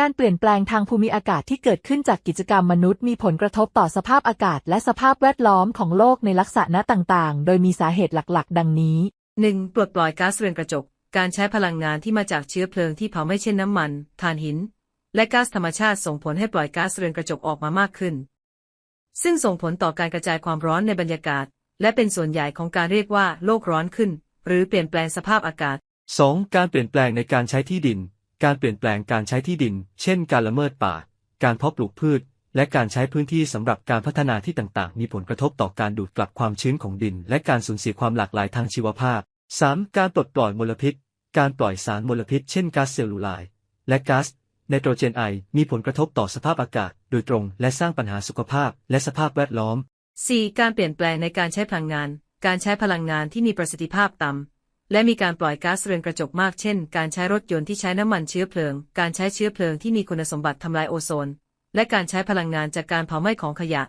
การเปลี่ยนแปลงทางภูมิอากาศที่เกิดขึ้นจากกิจกรรมมนุษย์มีผลกระทบต่อสภาพอากาศและสภาพแวดล้อมของโลกในลักษณะต่างๆ โดยมีสาเหตุหลักๆ ดังนี้ 1. ปลดปล่อยก๊าซเรือนกระจก การใช้พลังงานที่มาจากเชื้อเพลิงที่เผาไม่เช่นน้ำมันถ่านหิน และก๊าซธรรมชาติส่งผลให้ปล่อยก๊าซเรือนกระจกออกมามากขึ้น ซึ่งส่งผลต่อการกระจายความร้อนในบรรยากาศ และเป็นส่วนใหญ่ของการเรียกว่าโลกร้อนขึ้น หรือเปลี่ยนแปลงสภาพอากาศ 2. การเปลี่ยนแปลงในการใช้ที่ดิน การเปลี่ยนแปลงการใช้ที่ดิน เช่น การละเมิดป่า การเพาะปลูกพืช และการใช้พื้นที่สำหรับการพัฒนาที่ต่างๆ มีผลกระทบต่อการดูดกลับความชื้นของดิน และการสูญเสียความหลากหลายทางชีวภาพ 3. การปลดปล่อยมลพิษ การปล่อยสารมลพิษ เช่นก๊าซเซลลูไลด์และก๊าซไนโตรเจนไอ มีผลกระทบต่อสภาพอากาศ โดยตรง และสร้างปัญหาสุขภาพ และสภาพแวดล้อม 4. การเปลี่ยนแปลงในการใช้พลังงาน การใช้พลังงานที่มีประสิทธิภาพต่ำ และมีการปล่อยก๊าซเรือนกระจกมากเช่น การใช้รถยนต์ที่ใช้น้ำมันเชื้อเพลิง การใช้เชื้อเพลิงที่มีคุณสมบัติทำลายโอโซน และการใช้พลังงานจากการเผาไหม้ของขยะ